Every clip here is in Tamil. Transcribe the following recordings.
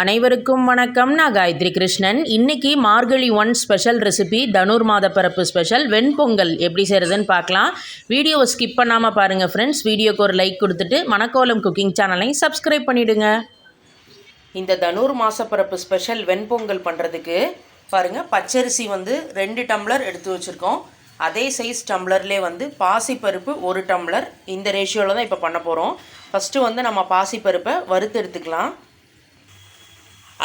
அனைவருக்கும் வணக்கம். நான் காயத்ரி கிருஷ்ணன். இன்னைக்கு மார்கழி ஒன் ஸ்பெஷல் ரெசிபி தனுர் மாத பிறப்பு ஸ்பெஷல் வெண்பொங்கல் எப்படி செய்கிறதுன்னு பார்க்கலாம். வீடியோவை ஸ்கிப் பண்ணாமல் பாருங்கள் ஃப்ரெண்ட்ஸ் வீடியோக்கு ஒரு லைக் கொடுத்துட்டு மணக்கோலம் குக்கிங் சேனலையும் சப்ஸ்கிரைப் பண்ணிவிடுங்க இந்த தனுர் மாத பிறப்பு ஸ்பெஷல் வெண்பொங்கல் பண்ணுறதுக்கு பாருங்கள் பச்சரிசி வந்து ரெண்டு டம்ளர் எடுத்து வச்சுருக்கோம். அதே சைஸ் டம்ளர்லேயே வந்து பாசிப்பருப்பு ஒரு டம்ளர் இந்த ரேஷியோவில் தான் இப்போ பண்ண போகிறோம் ஃபஸ்ட்டு வந்து நம்ம பாசிப்பருப்பை வறுத்து எடுத்துக்கலாம்.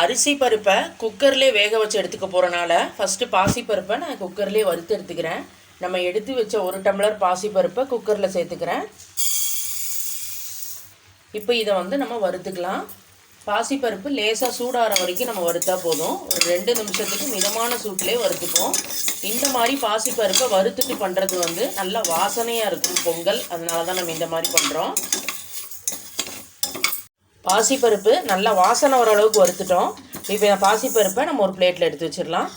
அரிசி பருப்பை குக்கர்லேயே வேக வச்சு எடுத்துக்க போகிறனால ஃபஸ்ட்டு பாசிப்பருப்பை நான் குக்கர்லேயே வறுத்து எடுத்துக்கிறேன். நம்ம எடுத்து வச்ச ஒரு டம்ளர் பாசிப்பருப்பை குக்கரில் சேர்த்துக்கிறேன். இப்போ இதை வந்து நம்ம வறுத்துக்கலாம். பாசிப்பருப்பு லேசாக சூடாகிற வரைக்கும் நம்ம வறுத்தா போதும். ஒரு ரெண்டு நிமிஷத்துக்கு மிதமான சூட்லேயே வறுத்துப்போம் இந்த மாதிரி பாசிப்பருப்பை வறுத்துட்டு பண்ணுறது வந்து நல்லா வாசனையாக இருக்கும். பொங்கல் அதனால தான் நம்ம இந்த மாதிரி பண்ணுறோம் பாசிப்பருப்பு நல்லா வாசனை ஓரளவுக்கு வறுத்துட்டோம். இப்போ இந்த பாசிப்பருப்பை நம்ம ஒரு பிளேட்டில் எடுத்து வச்சிடலாம்.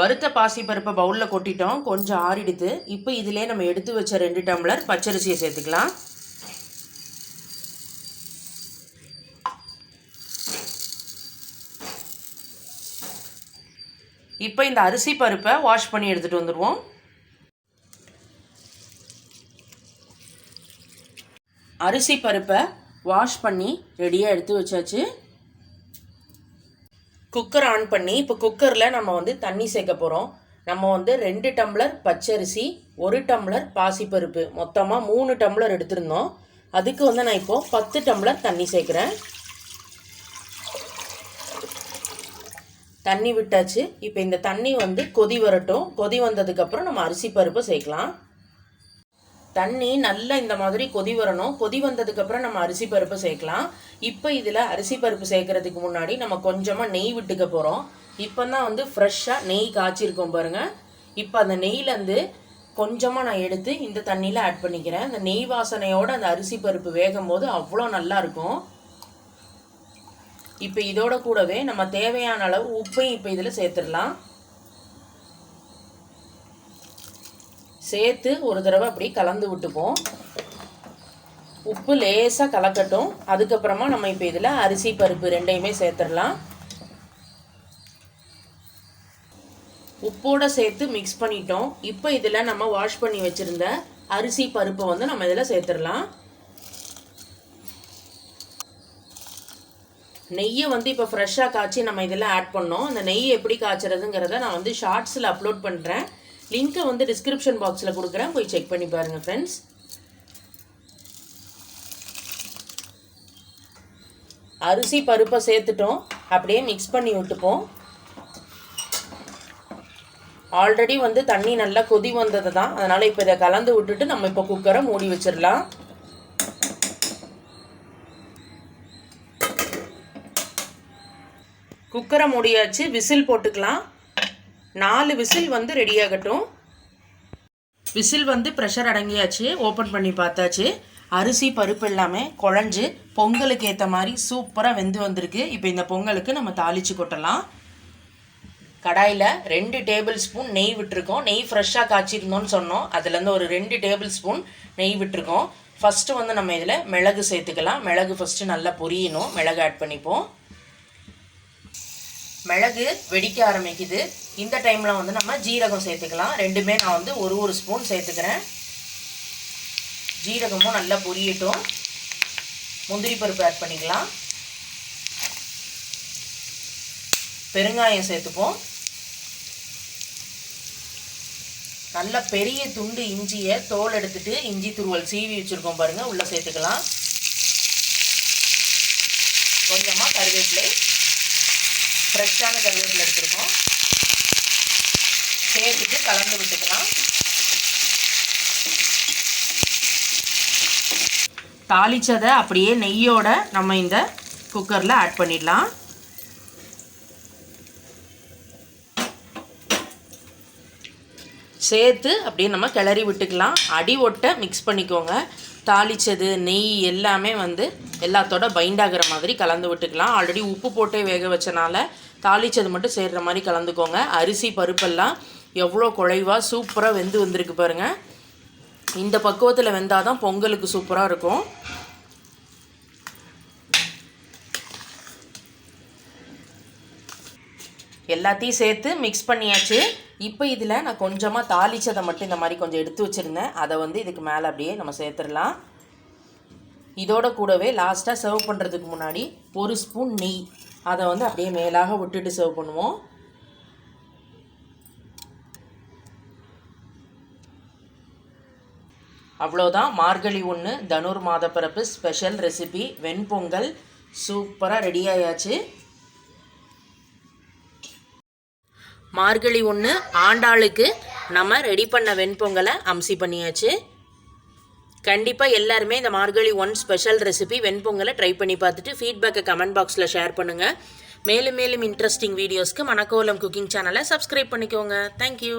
வறுத்த பாசிப்பருப்பை பவுலில் கொட்டிட்டோம். கொஞ்சம் ஆறிடுது. இப்போ இதிலே நம்ம எடுத்து வச்ச ரெண்டு டம்ளர் பச்சரிசியை சேர்த்துக்கலாம். இப்போ இந்த அரிசி பருப்பை வாஷ் பண்ணி எடுத்துகிட்டு வந்துடுவோம் அரிசி பருப்பை வாஷ் பண்ணி ரெடியாக எடுத்து வச்சாச்சு. குக்கர் ஆன் பண்ணி இப்போ குக்கரில் நம்ம வந்து தண்ணி சேர்க்க போகிறோம் நம்ம வந்து ரெண்டு டம்ளர் பச்சரிசி ஒரு டம்ளர் பாசிப்பருப்பு. மொத்தமாக மூணு டம்ளர் எடுத்திருந்தோம். அதுக்கு வந்து நான் இப்போது பத்து டம்ளர் தண்ணி சேர்க்குறேன். தண்ணி விட்டாச்சு. இப்போ இந்த தண்ணி வந்து கொதி வரட்டும். கொதி வந்ததுக்கப்புறம் நம்ம அரிசி பருப்பை சேர்க்கலாம். தண்ணி நல்லா இந்த மாதிரி கொதி வரணும். கொதி வந்ததுக்கப்புறம் நம்ம அரிசி பருப்பு சேர்க்கலாம். இப்போ இதில் அரிசி பருப்பு சேர்க்கறதுக்கு முன்னாடி நம்ம கொஞ்சமாக நெய் விட்டுக்க போகிறோம் இப்போ தான் வந்து ஃப்ரெஷ்ஷாக நெய் காய்ச்சிருக்கோம் பாருங்கள் இப்போ அந்த நெய்லேருந்து கொஞ்சமாக நான் எடுத்து இந்த தண்ணியில் ஆட் பண்ணிக்கிறேன். அந்த நெய் வாசனையோடு அந்த அரிசி பருப்பு வேகும் போது அவ்வளோ நல்லா இருக்கும். இப்போ இதோட கூடவே நம்ம தேவையான அளவு உப்பையும் இப்போ இதில் சேர்த்துடலாம். சேர்த்து ஒரு தடவை அப்படி கலந்து விட்டுப்போம். உப்பு லேசாக கலக்கட்டும். அதுக்கப்புறமா நம்ம இப்போ இதில் அரிசி பருப்பு ரெண்டையுமே சேர்த்துடலாம். உப்போட சேர்த்து மிக்ஸ் பண்ணிட்டோம். இப்போ இதில் நம்ம வாஷ் பண்ணி வச்சுருந்த அரிசி பருப்பை வந்து நம்ம இதில் சேர்த்துடலாம். நெய்யை வந்து இப்போ ஃப்ரெஷ்ஷாக காய்ச்சி நம்ம இதில் ஆட் பண்ணோம். அந்த நெய் எப்படி காய்ச்சறதுங்கிறத நான் வந்து ஷார்ட்ஸில் அப்லோட் பண்ணுறேன் லிங்க்கை வந்து டிஸ்கிரிப்ஷன் பாக்ஸில் கொடுக்குறேன். போய் செக் பண்ணி பாருங்கள் ஃப்ரெண்ட்ஸ் அரிசி பருப்பை சேர்த்துட்டோம். அப்படியே மிக்ஸ் பண்ணி விட்டுப்போம். ஆல்ரெடி வந்து தண்ணி நல்லா கொதி வந்தது தான். அதனால் இப்போ இதை கலந்து விட்டுட்டு நம்ம இப்போ குக்கரை மூடி வச்சிடலாம். குக்கரை மூடியாச்சு. விசில் போட்டுக்கலாம். நாலு விசில் வந்து ரெடி ஆகட்டும். விசில் வந்து ப்ரெஷர் அடங்கியாச்சு. ஓப்பன் பண்ணி பார்த்தாச்சு. அரிசி பருப்பு எல்லாமே குழஞ்சு பொங்கலுக்கு ஏற்ற மாதிரி சூப்பராக வெந்து வந்திருக்கு. இப்போ இந்த பொங்கலுக்கு நம்ம தாளித்து கொட்டலாம். கடாயில் ரெண்டு டேபிள் ஸ்பூன் நெய் விட்டுருக்கோம். நெய் ஃப்ரெஷ்ஷாக காய்ச்சிருந்தோன்னு சொன்னோம். அதுலேருந்து ஒரு ரெண்டு டேபிள் ஸ்பூன் நெய் விட்டுருக்கோம். ஃபஸ்ட்டு வந்து நம்ம இதில் மிளகு சேர்த்துக்கலாம். மிளகு ஃபஸ்ட்டு நல்லா பொரியணும். மிளகு ஆட் பண்ணிப்போம். மிளகு வெடிக்க ஆரம்பிக்குது. இந்த டைமில் வந்து நம்ம ஜீரகம் சேர்த்துக்கலாம். ரெண்டுமே நான் வந்து ஒரு ஒரு ஸ்பூன் சேர்த்துக்கிறேன். ஜீரகமும் நல்லா பொரியட்டும். முந்திரி பருப்பு ஆட் பண்ணிக்கலாம். பெருங்காயம் சேர்த்துப்போம். நல்ல பெரிய துண்டு இஞ்சியை தோல் எடுத்துட்டு இஞ்சி துருவல் சீவி வச்சுருக்கோம் பாருங்கள் உள்ளே சேர்த்துக்கலாம். கொஞ்சமாக கருவேப்பிலை. ஃப்ரெஷ்ஷான கருவேப்பிலை எடுத்துருக்கோம். சேர்த்துட்டு கலந்து விட்டுக்கலாம். தாளிச்சதை அப்படியே நெய்யோட நம்ம இந்த குக்கரில் ஆட் பண்ணிடலாம். சேர்த்து அப்படியே நம்ம கிளறி விட்டுக்கலாம். அடி ஒட்ட மிக்ஸ் பண்ணிக்கோங்க. தாளித்தது நெய் எல்லாமே வந்து எல்லாத்தோட பைண்ட் ஆகிற மாதிரி கலந்து விட்டுக்கலாம். ஆல்ரெடி உப்பு போட்டே வேக வச்சனால தாளிச்சது மட்டும் சேர்கிற மாதிரி கலந்துக்கோங்க. அரிசி பருப்பெல்லாம் எவ்வளோ குழைவாக சூப்பராக வெந்து வந்திருக்கு பாருங்கள் இந்த பக்குவத்தில் வெந்தால் தான் பொங்கலுக்கு சூப்பராக இருக்கும். எல்லாத்தையும் சேர்த்து மிக்ஸ் பண்ணியாச்சு. இப்போ இதில் நான் கொஞ்சமாக தாளிச்சதை மட்டும் இந்த மாதிரி கொஞ்சம் எடுத்து வச்சுருந்தேன். அதை வந்து இதுக்கு மேலே அப்படியே நம்ம சேர்த்துடலாம். இதோட கூடவே லாஸ்ட்டாக சர்வ் பண்ணுறதுக்கு முன்னாடி ஒரு ஸ்பூன் நெய். அதை வந்து அப்படியே மேலாக விட்டுட்டு சர்வ் பண்ணுவோம். அவ்வளோதான் மார்கழி ஒன்று தனுர் மாதப்பிறப்பு ஸ்பெஷல் ரெசிபி வெண்பொங்கல் சூப்பராக ரெடி ஆயாச்சு. மார்கழி ஒன்று ஆண்டாளுக்கு நம்ம ரெடி பண்ண வெண்பொங்கலை அம்சி பண்ணியாச்சு. கண்டிப்பாக எல்லாருமே இந்த மார்கழி ஒன் ஸ்பெஷல் ரெசிபி வெண்பொங்கலை ட்ரை பண்ணி பார்த்துட்டு ஃபீட்பேக்கை கமெண்ட் பாக்ஸில் ஷேர் பண்ணுங்கள் மேலும் மேலும் இன்ட்ரெஸ்டிங் வீடியோஸ்க்கு மணக்கோலம் குக்கிங் சேனலை சப்ஸ்கிரைப் பண்ணிக்கோங்க. Thank you